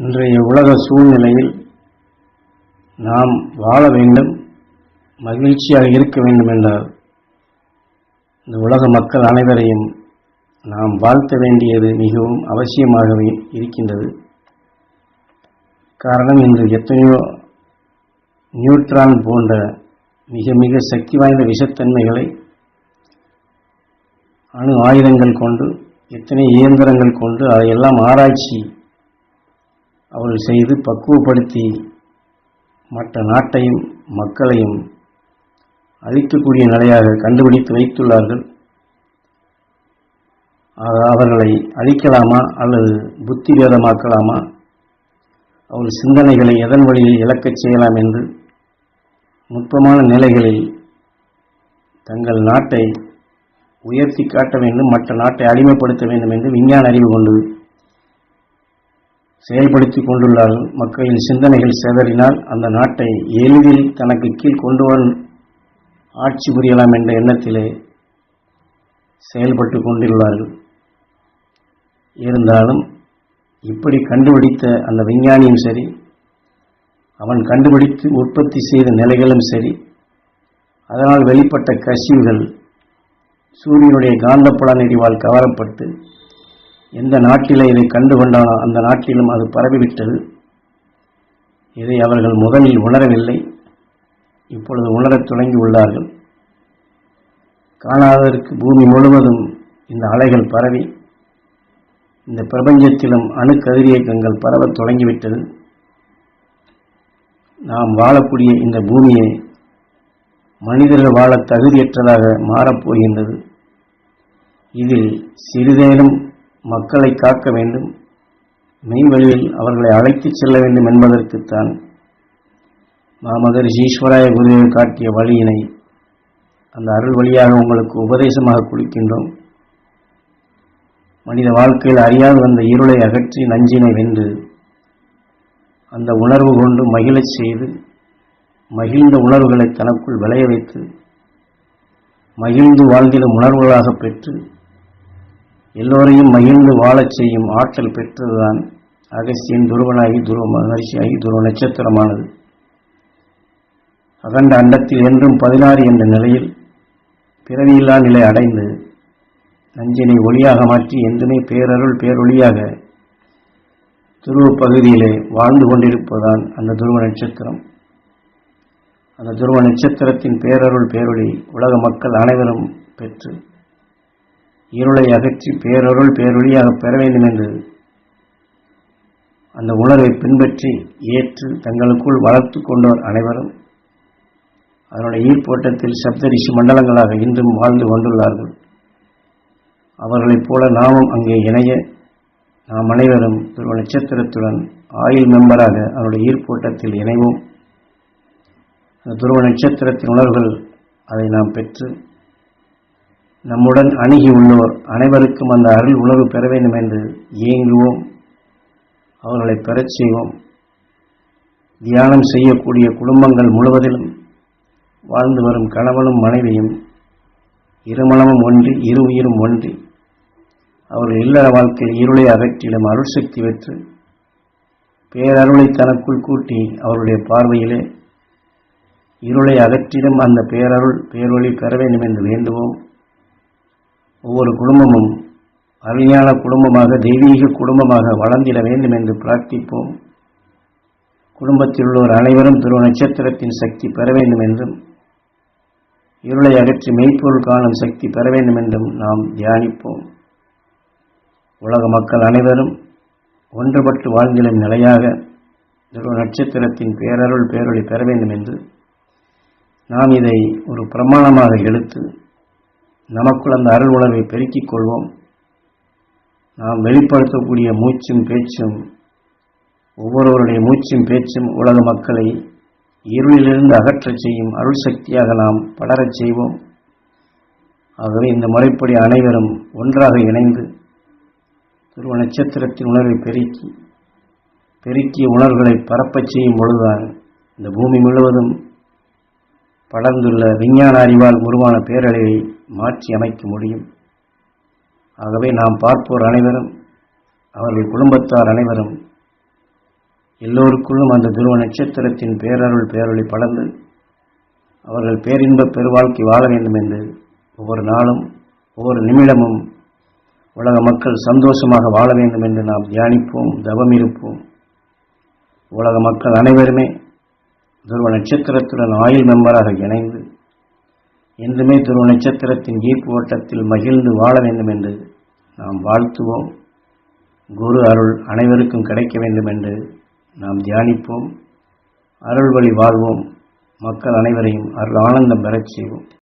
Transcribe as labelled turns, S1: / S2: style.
S1: இன்றைய உலக சூழ்நிலையில் நாம் வாழ வேண்டும் மகிழ்ச்சியாக இருக்க வேண்டும் என்றால் இந்த உலக மக்கள் அனைவரையும் நாம் வாழ்த்த வேண்டியது மிகவும் அவசியமாகவே இருக்கின்றது. காரணம் இன்று எத்தனையோ நியூட்ரான் போன்ற மிக மிக சக்தி வாய்ந்த விஷத்தன்மைகளை அணு ஆயுதங்கள் கொண்டு எத்தனை இயந்திரங்கள் கொண்டு அதையெல்லாம் ஆராய்ச்சி அவர்கள் செய்து பக்குவப்படுத்தி மற்ற நாட்டையும் மக்களையும் அழிக்கக்கூடிய நிலையாக கண்டுபிடித்து வைத்துள்ளார்கள். அவர்களை அழிக்கலாமா அல்லது புத்தி வேதமாக்கலாமா அவர்கள் சிந்தனைகளை எதன் வழியில் இழக்கச் செய்யலாம் என்று நுட்பமான நிலைகளில் தங்கள் நாட்டை உயர்த்தி காட்ட வேண்டும் மற்ற நாட்டை அடிமைப்படுத்த வேண்டும் என்று விஞ்ஞான அறிவு கொண்டு செயல்படுத்தி கொண்டுள்ளார்கள். மக்களின் சிந்தனைகள் சேதறினால் அந்த நாட்டை எளிதில் தனக்கு கீழ் கொண்டு வரும் ஆட்சி புரியலாம் என்ற எண்ணத்திலே செயல்பட்டு கொண்டுள்ளார்கள் இருந்தாலும் இப்படி கண்டுபிடித்த அந்த விஞ்ஞானியும் சரி அவன் கண்டுபிடித்து உற்பத்தி செய்த நிலைகளும் சரி அதனால் வெளிப்பட்ட கசிவுகள் சூரியனுடைய காந்தப்புல நெறிவால் கவரப்பட்டு எந்த நாட்டிலே இதை கண்டு கொண்டானோ அந்த நாட்டிலும் அது பரவிவிட்டது. இதை அவர்கள் முதலில் உணரவில்லை. இப்பொழுது உணரத் தொடங்கி உள்ளார்கள். காணாததற்கு பூமி முழுவதும் இந்த அலைகள் பரவி இந்த பிரபஞ்சத்திலும் அணுக்கதிரியக்கங்கள் பரவத் தொடங்கிவிட்டது. நாம் வாழக்கூடிய இந்த பூமியை மனிதர்கள் வாழ தகுதியற்றதாக மாறப்போகின்றது இதில் சிறிதேனும் மக்களை காக்க வேண்டும். மெய்வழியில் அவர்களை அழைத்துச் செல்ல வேண்டும் என்பதற்குத்தான் மாமகரிஷி ஈஸ்வராய குருவை காட்டிய வழியினை அந்த அருள் வழியாக உங்களுக்கு உபதேசமாக கொடுக்கின்றோம். மனித வாழ்க்கையில் அறியாது வந்த இருளை அகற்றி நஞ்சினை வென்று அந்த உணர்வு கொண்டு மகிழச் செய்து மகிழ்ந்த உணர்வுகளை தனக்குள் விளைய வைத்து மகிழ்ந்து வாழ்ந்திடும் உணர்வுகளாக பெற்று எல்லோரையும் மகிழ்ந்து வாழச் செய்யும் ஆற்றல் பெற்றதுதான் அகஸ்தியன் துருவனாகி துருவ மகர்ஷியாகி துருவ நட்சத்திரமானது. அகண்ட அண்டத்தில் என்றும் பதினாறு என்ற நிலையில் பிறவியில்லா நிலை அடைந்து நஞ்சினை ஒளியாக மாற்றி என்றுமே பேரருள் பேரொளியாக துருவ பகுதியிலே வாழ்ந்து கொண்டிருப்பதுதான் அந்த துருவ நட்சத்திரம். அந்த துருவ நட்சத்திரத்தின் பேரருள் பேரொளி உலக மக்கள் அனைவரும் பெற்று இருளை அகற்றி பேரருள் பேரொழியாக பெற வேண்டும் என்று அந்த உணர்வை பின்பற்றி ஏற்று தங்களுக்குள் வளர்த்து கொண்டோர் அனைவரும் அதனுடைய ஈர்ப்போட்டத்தில் சப்தரிஷி மண்டலங்களாக இன்றும் வாழ்ந்து கொண்டுள்ளார்கள். அவர்களைப் போல நாமும் அங்கே இணைய நாம் அனைவரும் துருவ நட்சத்திரத்துடன் ஆயுள் மெம்பராக அவருடைய ஈர்ப்போட்டத்தில் இணைவோம். அந்த துருவ நட்சத்திரத்தின் உணர்வுகள் அதை நாம் பெற்று நம்முடன் அணுகி உள்ளோர் அனைவருக்கும் அந்த அருள் உணர்வு பெற வேண்டும் என்று இயங்குவோம் அவர்களை பெறச் செய்வோம். தியானம் செய்யக்கூடிய குடும்பங்கள் முழுவதிலும் வாழ்ந்து வரும் கணவனும் மனைவியும் இருமணமும் ஒன்றி இரு உயிரும் ஒன்றி அவர்கள் இல்லற வாழ்க்கையில் இருளை அகற்றிலும் அருள் சக்தி பெற்று பேரருளை தனக்குள் கூட்டி அவருடைய பார்வையிலே இருளை அகற்றிலும் அந்த பேரருள் பேரொளி பெற வேண்டும் என்று வேண்டுவோம். ஒவ்வொரு குடும்பமும் அருமையான குடும்பமாக தெய்வீக குடும்பமாக வளர்ந்திட வேண்டும் என்று பிரார்த்திப்போம். குடும்பத்தில் உள்ளோர் அனைவரும் துருவ நட்சத்திரத்தின் சக்தி பெற வேண்டும் என்றும் இருளை அகற்றி மெய்ப்பொருள் காணும் சக்தி பெற வேண்டும் என்றும் நாம் தியானிப்போம். உலக மக்கள் அனைவரும் ஒன்றுபட்டு வாழ்ந்திலும் நிலையாக துருவ நட்சத்திரத்தின் பேரருள் பேரொளி பெற வேண்டும் என்று நாம் இதை ஒரு பிரமாணமாக எடுத்து நமக்குள் அந்த அருள் உணர்வை பெருக்கிக் கொள்வோம். நாம் வெளிப்படுத்தக்கூடிய மூச்சும் பேச்சும் ஒவ்வொருவருடைய மூச்சும் பேச்சும் உலக மக்களை இருளிலிருந்து அகற்றச் செய்யும் அருள் சக்தியாக நாம் படரச் செய்வோம். ஆகவே இந்த முறைப்படி அனைவரும் ஒன்றாக இணைந்து துருவ நட்சத்திரத்தின் உணர்வை பெருக்கி பெருக்கிய உணர்வுகளை பரப்பச் செய்யும் பொழுதுதான் இந்த பூமி முழுவதும் படர்ந்துள்ள விஞ்ஞான அறிவால் உருவான பேரழிவை மாற்றி அமைக்க முடியும். ஆகவே நாம் பார்ப்போர் அனைவரும் அவர்கள் குடும்பத்தார் அனைவரும் எல்லோருக்குள்ளும் அந்த துருவ நட்சத்திரத்தின் பேரருள் பேரொளி படர்ந்து அவர்கள் பேரின்ப பெருவாழ்க்கை வாழ வேண்டும் என்று ஒவ்வொரு நாளும் ஒவ்வொரு நிமிடமும் உலக மக்கள் சந்தோஷமாக வாழ வேண்டும் என்று நாம் தியானிப்போம் தவம் இருப்போம். உலக மக்கள் அனைவருமே துருவ நட்சத்திரத்துடன் ஆயுள் மெம்பராக இணைந்து என்றுமே துருவ நட்சத்திரத்தின் ஈர்ப்பு ஓட்டத்தில் மகிழ்ந்து வாழ வேண்டும் என்று நாம் வாழ்த்துவோம். குரு அருள் அனைவருக்கும் கிடைக்க வேண்டும் என்று நாம் தியானிப்போம். அருள் வழி வாழ்வோம். மக்கள் அனைவரையும் அருள் ஆனந்தம் பெறச் செய்வோம்.